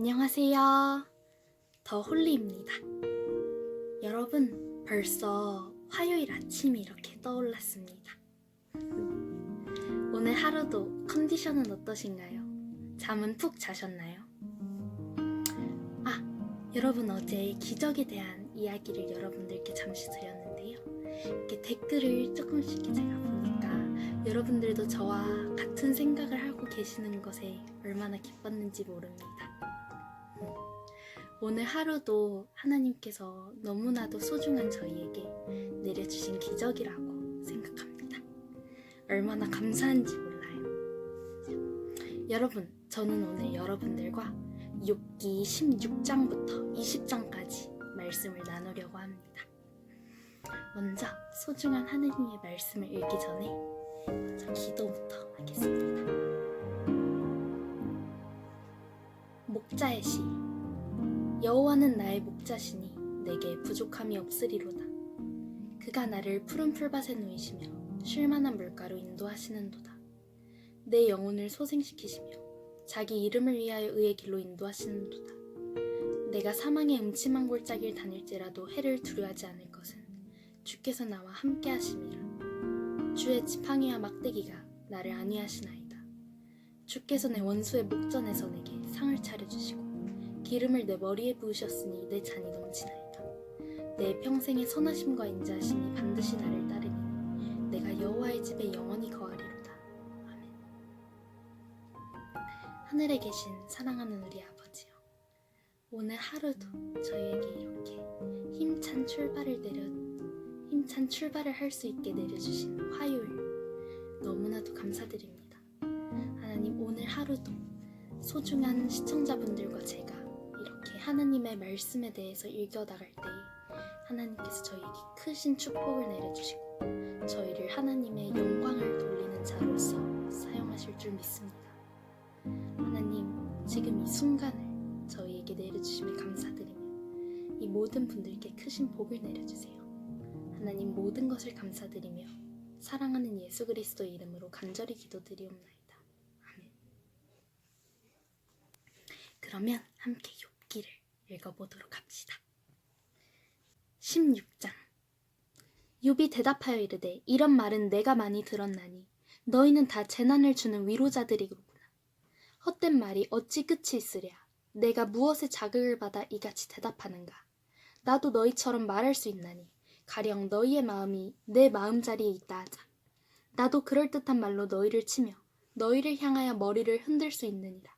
안녕하세요. 더 홀리입니다. 여러분, 벌써 화요일 아침이 이렇게 떠올랐습니다. 오늘 하루도 컨디션은 어떠신가요? 잠은 푹 자셨나요? 아, 여러분 어제 기적에 대한 이야기를 여러분들께 잠시 드렸는데요. 이렇게 댓글을 조금씩 제가 보니까 여러분들도 저와 같은 생각을 하고 계시는 것에 얼마나 기뻤는지 모릅니다. 음, 오늘 하루도 하나님께서 너무나도 소중한 저희에게 내려주신 기적이라고 생각합니다. 얼마나 감사한지 몰라요. 여러분, 저는 오늘 여러분들과 욥기 16장부터 20장까지 말씀을 나누려고 합니다. 먼저 소중한 하느님의 말씀을 읽기 전에 먼저 기도부터 하겠습니다. 목자의 시 여호와는 나의 목자시니 내게 부족함이 없으리로다. 그가 나를 푸른 풀밭에 누이시며 쉴만한 물가로 인도하시는도다. 내 영혼을 소생시키시며 자기 이름을 위하여 의의 길로 인도하시는도다. 내가 사망의 음침한 골짜기를 다닐지라도 해를 두려워하지 않을 것은 주께서 나와 함께 하심이라. 주의 지팡이와 막대기가 나를 안위하시나이다. 주께서 내 원수의 목전에서 내게 상을 차려주시고 기름을 내 머리에 부으셨으니 내 잔이 넘치나이다. 내 평생의 선하심과 인자하심이 반드시 나를 따르니 내가 여호와의 집에 영원히 거하리로다. 아멘. 하늘에 계신 사랑하는 우리 아버지요. 오늘 하루도 저희에게 이렇게 힘찬 출발을 내려 힘찬 출발을 할 수 있게 내려주신 화요일 너무나도 감사드립니다. 하나님 오늘 하루도 소중한 시청자분들과 제가 이렇게 하나님의 말씀에 대해서 읽어나갈 때 하나님께서 저희에게 크신 축복을 내려주시고 저희를 하나님의 영광을 돌리는 자로서 사용하실 줄 믿습니다. 하나님 지금 이 순간을 저희에게 내려주심에 감사드리며 이 모든 분들께 크신 복을 내려주세요. 하나님 모든 것을 감사드리며 사랑하는 예수 그리스도의 이름으로 간절히 기도드리옵나이다. 아멘. 그러면 함께 욥기를 읽어보도록 합시다. 16장 욥이 대답하여 이르되 이런 말은 내가 많이 들었나니 너희는 다 재난을 주는 위로자들이구나. 헛된 말이 어찌 끝이 있으랴. 내가 무엇에 자극을 받아 이같이 대답하는가. 나도 너희처럼 말할 수 있나니 가령 너희의 마음이 내 마음자리에 있다 하자. 나도 그럴듯한 말로 너희를 치며 너희를 향하여 머리를 흔들 수 있느니라.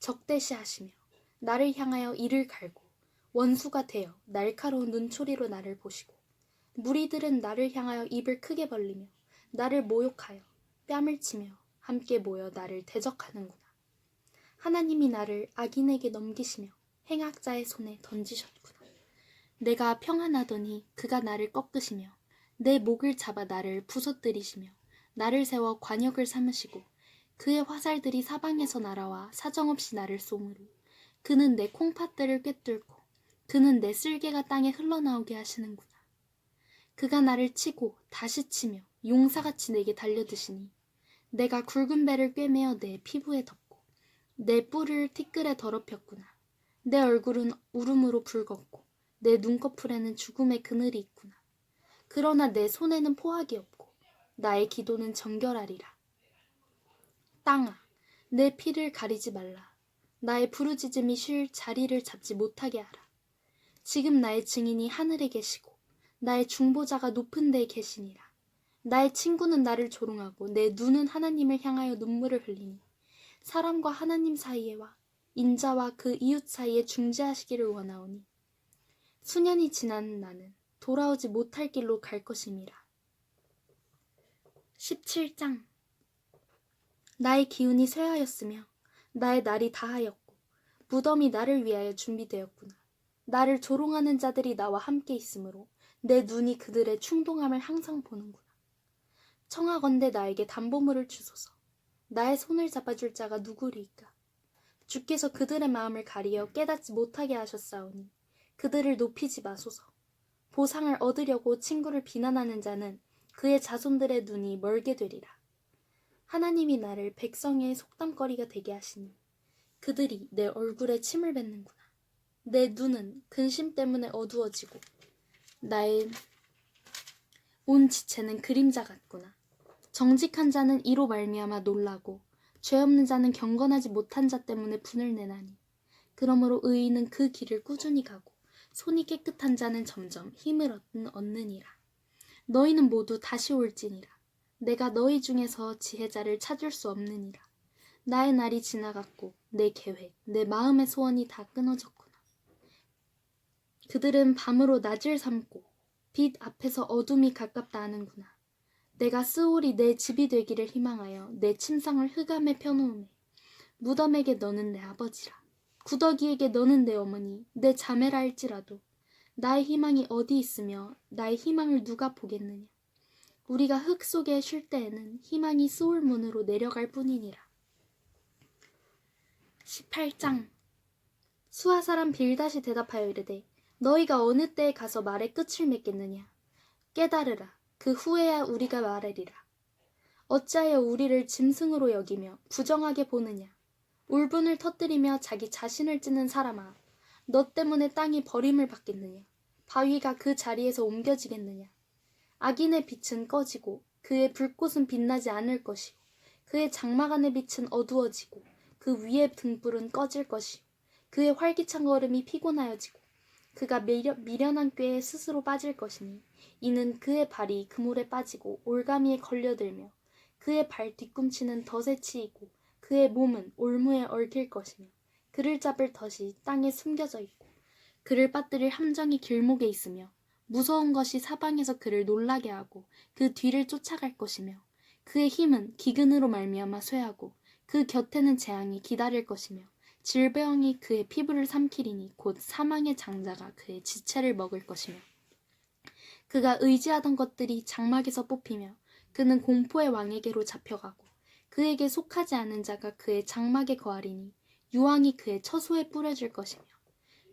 적대시하시며 나를 향하여 이를 갈고 원수가 되어 날카로운 눈초리로 나를 보시고 무리들은 나를 향하여 입을 크게 벌리며 나를 모욕하여 뺨을 치며 함께 모여 나를 대적하는구나. 하나님이 나를 악인에게 넘기시며 행악자의 손에 던지셨구나. 내가 평안하더니 그가 나를 꺾으시며 내 목을 잡아 나를 부서뜨리시며 나를 세워 관역을 삼으시고 그의 화살들이 사방에서 날아와 사정없이 나를 쏘므로 그는 내 콩팥들을 꿰뚫고 그는 내 쓸개가 땅에 흘러나오게 하시는구나. 그가 나를 치고 다시 치며 용사같이 내게 달려드시니 내가 굵은 배를 꿰매어 내 피부에 덮고 내 뿔을 티끌에 더럽혔구나. 내 얼굴은 울음으로 붉었고 내 눈꺼풀에는 죽음의 그늘이 있구나. 그러나 내 손에는 포악이 없고 나의 기도는 정결하리라. 땅아, 내 피를 가리지 말라. 나의 부르짖음이 쉴 자리를 잡지 못하게 하라. 지금 나의 증인이 하늘에 계시고 나의 중보자가 높은 데에 계시니라. 나의 친구는 나를 조롱하고 내 눈은 하나님을 향하여 눈물을 흘리니 사람과 하나님 사이에와 인자와 그 이웃 사이에 중재하시기를 원하오니 수년이 지난 나는 돌아오지 못할 길로 갈 것임이라. 17장 나의 기운이 쇠하였으며 나의 날이 다하였고 무덤이 나를 위하여 준비되었구나. 나를 조롱하는 자들이 나와 함께 있으므로 내 눈이 그들의 충동함을 항상 보는구나. 청하건대 나에게 담보물을 주소서. 나의 손을 잡아줄 자가 누구리이까? 주께서 그들의 마음을 가리어 깨닫지 못하게 하셨사오니 그들을 높이지 마소서. 보상을 얻으려고 친구를 비난하는 자는 그의 자손들의 눈이 멀게 되리라. 하나님이 나를 백성의 속담거리가 되게 하시니 그들이 내 얼굴에 침을 뱉는구나. 내 눈은 근심 때문에 어두워지고 나의 온 지체는 그림자 같구나. 정직한 자는 이로 말미암아 놀라고 죄 없는 자는 경건하지 못한 자 때문에 분을 내나니 그러므로 의인은 그 길을 꾸준히 가고 손이 깨끗한 자는 점점 힘을 얻는 얻느니라. 너희는 모두 다시 올지니라. 내가 너희 중에서 지혜자를 찾을 수 없느니라. 나의 날이 지나갔고 내 계획, 내 마음의 소원이 다 끊어졌구나. 그들은 밤으로 낮을 삼고 빛 앞에서 어둠이 가깝다 하는구나. 내가 스올이 내 집이 되기를 희망하여 내 침상을 흑암에 펴놓음에 무덤에게 너는 내 아버지라. 구더기에게 너는 내 어머니, 내 자매라 할지라도 나의 희망이 어디 있으며 나의 희망을 누가 보겠느냐. 우리가 흙 속에 쉴 때에는 희망이 스올 문으로 내려갈 뿐이니라. 18장. 수하 사람 빌다시 대답하여 이르되 너희가 어느 때에 가서 말의 끝을 맺겠느냐? 깨달으라. 그 후에야 우리가 말하리라. 어찌하여 우리를 짐승으로 여기며 부정하게 보느냐? 울분을 터뜨리며 자기 자신을 찌는 사람아 너 때문에 땅이 버림을 받겠느냐? 바위가 그 자리에서 옮겨지겠느냐 악인의 빛은 꺼지고 그의 불꽃은 빛나지 않을 것이요 그의 장막 안의 빛은 어두워지고 그 위의 등불은 꺼질 것이요. 그의 활기찬 걸음이 피곤하여지고 그가 미련, 미련 한 꾀에 스스로 빠질 것이니 이는 그의 발이 그물에 빠지고 올가미에 걸려들며 그의 발 뒤꿈치는 덫에 치이고 그의 몸은 올무에 얽힐 것이며 그를 잡을 덫이 땅에 숨겨져 있고 그를 빠뜨릴 함정이 길목에 있으며 무서운 것이 사방에서 그를 놀라게 하고 그 뒤를 쫓아갈 것이며 그의 힘은 기근으로 말미암아 쇠하고 그 곁에는 재앙이 기다릴 것이며 질병이 그의 피부를 삼키리니 곧 사망의 장자가 그의 지체를 먹을 것이며 그가 의지하던 것들이 장막에서 뽑히며 그는 공포의 왕에게로 잡혀가고 그에게 속하지 않은 자가 그의 장막에 거하리니 유황이 그의 처소에 뿌려질 것이며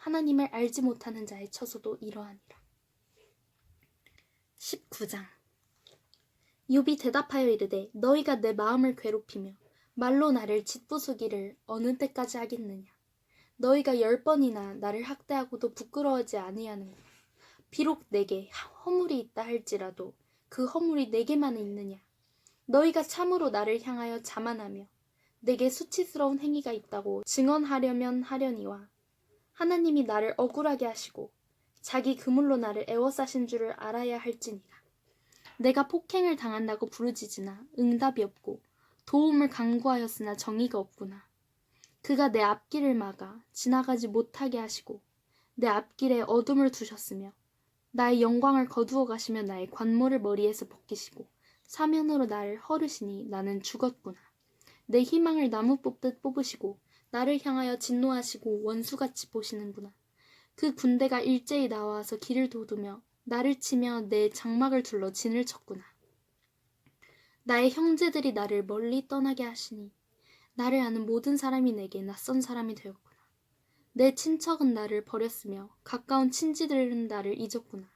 하나님을 알지 못하는 자의 처소도 이러하니라 19장 욥이 대답하여 이르되 너희가 내 마음을 괴롭히며 말로 나를 짓부수기를 어느 때까지 하겠느냐 너희가 열 번이나 나를 학대하고도 부끄러워하지 아니하는구나. 비록 내게 허물이 있다 할지라도 그 허물이 내게만 있느냐. 너희가 참으로 나를 향하여 자만하며 내게 수치스러운 행위가 있다고 증언하려면 하려니와 하나님이 나를 억울하게 하시고 자기 그물로 나를 애워싸신 줄을 알아야 할지니라. 내가 폭행을 당한다고 부르짖으나 응답이 없고 도움을 강구하였으나 정의가 없구나. 그가 내 앞길을 막아 지나가지 못하게 하시고 내 앞길에 어둠을 두셨으며 나의 영광을 거두어 가시며 나의 관모를 머리에서 벗기시고 사면으로 나를 헐으시니 나는 죽었구나. 내 희망을 나무 뽑듯 뽑으시고 나를 향하여 진노하시고 원수같이 보시는구나. 그 군대가 일제히 나와서 길을 도두며 나를 치며 내 장막을 둘러 진을 쳤구나. 나의 형제들이 나를 멀리 떠나게 하시니 나를 아는 모든 사람이 내게 낯선 사람이 되었구나. 내 친척은 나를 버렸으며 가까운 친지들은 나를 잊었구나.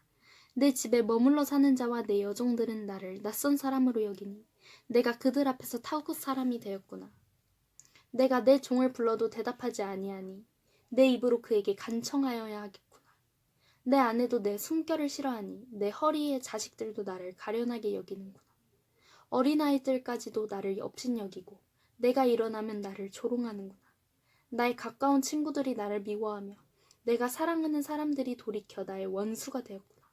내 집에 머물러 사는 자와 내 여종들은 나를 낯선 사람으로 여기니 내가 그들 앞에서 타국 사람이 되었구나. 내가 내 종을 불러도 대답하지 아니하니 내 입으로 그에게 간청하여야 하겠구나. 내 아내도 내 숨결을 싫어하니 내 허리의 자식들도 나를 가련하게 여기는구나. 어린아이들까지도 나를 업신여기고 내가 일어나면 나를 조롱하는구나. 나의 가까운 친구들이 나를 미워하며 내가 사랑하는 사람들이 돌이켜 나의 원수가 되었구나.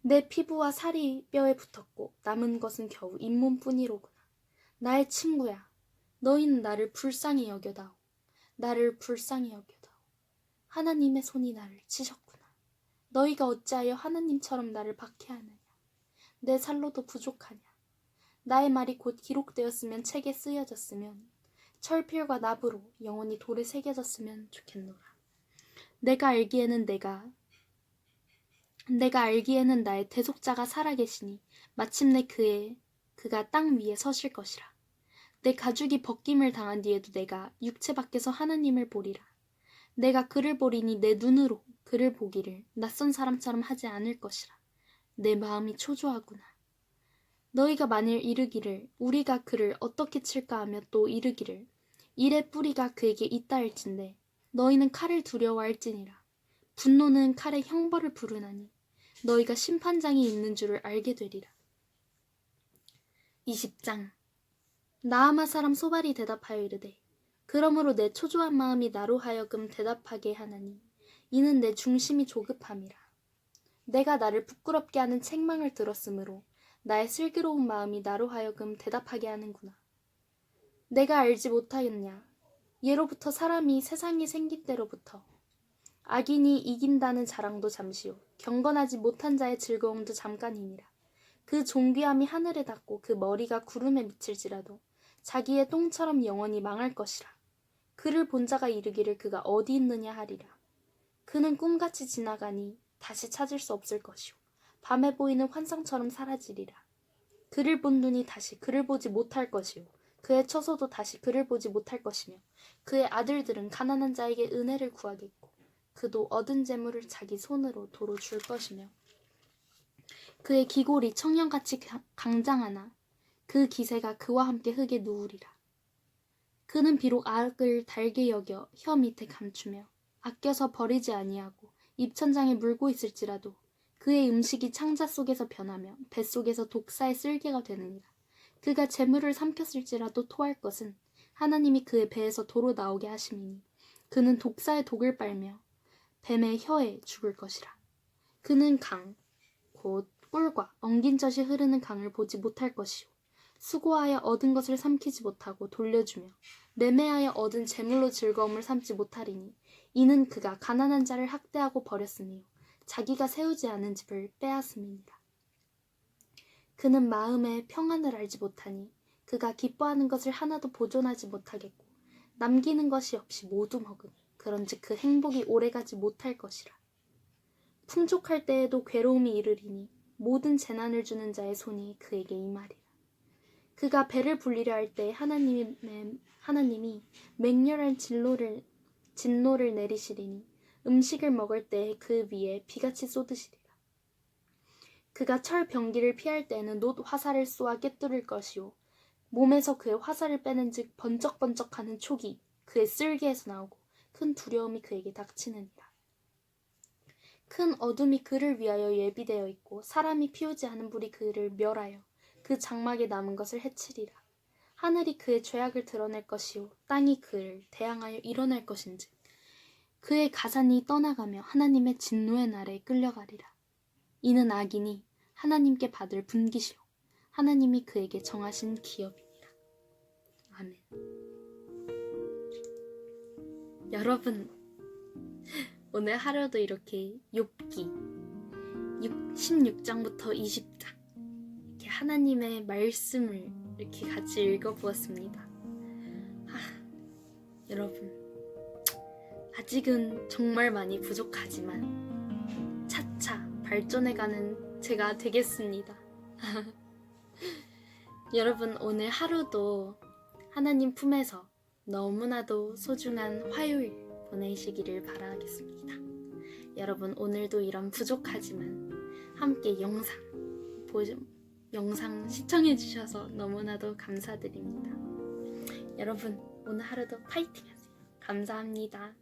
내 피부와 살이 뼈에 붙었고 남은 것은 겨우 잇몸뿐이로구나. 나의 친구야, 너희는 나를 불쌍히 여겨다오. 나를 불쌍히 여겨다오. 하나님의 손이 나를 치셨구나. 너희가 어찌하여 하나님처럼 나를 박해하느냐. 내 살로도 부족하냐. 나의 말이 곧 기록되었으면 책에 쓰여졌으면 철필과 납으로 영원히 돌에 새겨졌으면 좋겠노라. 내가 알기에는 내가 내가 알기에는 나의 대속자가 살아계시니 마침내 그의 그가 땅 위에 서실 것이라. 내 가죽이 벗김을 당한 뒤에도 내가 육체 밖에서 하나님을 보리라. 내가 그를 보리니 내 눈으로 그를 보기를 낯선 사람처럼 하지 않을 것이라. 내 마음이 초조하구나. 너희가 만일 이르기를 우리가 그를 어떻게 칠까 하며 또 이르기를 일의 뿌리가 그에게 있다 할진대 너희는 칼을 두려워할지니라. 분노는 칼의 형벌을 부르나니 너희가 심판장이 있는 줄을 알게 되리라. 20장 나아마 사람 소발이 대답하여 이르되 그러므로 내 초조한 마음이 나로 하여금 대답하게 하나니 이는 내 중심이 조급함이라. 내가 나를 부끄럽게 하는 책망을 들었으므로 나의 슬기로운 마음이 나로 하여금 대답하게 하는구나. 내가 알지 못하였냐? 예로부터 사람이 세상이 생긴 때로부터 악인이 이긴다는 자랑도 잠시요 경건하지 못한 자의 즐거움도 잠깐이니라. 그 존귀함이 하늘에 닿고 그 머리가 구름에 미칠지라도 자기의 똥처럼 영원히 망할 것이라. 그를 본 자가 이르기를 그가 어디 있느냐 하리라. 그는 꿈같이 지나가니 다시 찾을 수 없을 것이요. 밤에 보이는 환상처럼 사라지리라. 그를 본 눈이 다시 그를 보지 못할 것이요. 그의 처소도 다시 그를 보지 못할 것이며 그의 아들들은 가난한 자에게 은혜를 구하겠고 그도 얻은 재물을 자기 손으로 도로 줄 것이며 그의 기골이 청년같이 강- 강장하나 그 기세가 그와 함께 흙에 누우리라. 그는 비록 악을 달게 여겨 혀 밑에 감추며 아껴서 버리지 아니하고 입천장에 물고 있을지라도 그의 음식이 창자 속에서 변하며 뱃속에서 독사의 쓸개가 되느니라. 그가 재물을 삼켰을지라도 토할 것은 하나님이 그의 배에서 도로 나오게 하심이니 그는 독사의 독을 빨며 뱀의 혀에 죽을 것이라. 그는 강, 곧 꿀과 엉긴 젖이 흐르는 강을 보지 못할 것이요. 수고하여 얻은 것을 삼키지 못하고 돌려주며 매매하여 얻은 재물로 즐거움을 삼지 못하리니 이는 그가 가난한 자를 학대하고 버렸으며 자기가 세우지 않은 집을 빼앗음이니라. 그는 마음에 평안을 알지 못하니 그가 기뻐하는 것을 하나도 보존하지 못하겠고 남기는 것이 없이 모두 먹으니 그런즉 그 행복이 오래가지 못할 것이라. 풍족할 때에도 괴로움이 이르리니 모든 재난을 주는 자의 손이 그에게 임하리라. 그가 배를 불리려 할 때 하나님이, 하나님이 맹렬한 진로를, 진노를 내리시리니 음식을 먹을 때 그 위에 비같이 쏟으시리라. 그가 철 병기를 피할 때에는 놋 화살을 쏘아 꿰뚫을 것이요. 몸에서 그의 화살을 빼는즉 번쩍번쩍하는 촉이 그의 쓸개에서 나오고 큰 두려움이 그에게 닥치느니라. 큰 어둠이 그를 위하여 예비되어 있고 사람이 피우지 않은 불이 그를 멸하여 그 장막에 남은 것을 해치리라. 하늘이 그의 죄악을 드러낼 것이요 땅이 그를 대항하여 일어날 것인즉 그의 가산이 떠나가며 하나님의 진노의 날에 끌려가리라. 이는 악인이 하나님께 받을 분기시요 하나님이 그에게 정하신 기업이니라. 아멘. 여러분 오늘 하루도 이렇게 욥기 16장부터 20장 이렇게 하나님의 말씀을 이렇게 같이 읽어보았습니다. 아, 여러분 아직은 정말 많이 부족하지만 차차 발전해가는 제가 되겠습니다. 여러분 오늘 하루도 하나님 품에서 너무나도 소중한 화요일 보내시기를 바라겠습니다. 여러분 오늘도 이런 부족하지만 함께 영상 보 영상 시청해 주셔서 너무나도 감사드립니다. 여러분 오늘 하루도 파이팅 하세요. 감사합니다.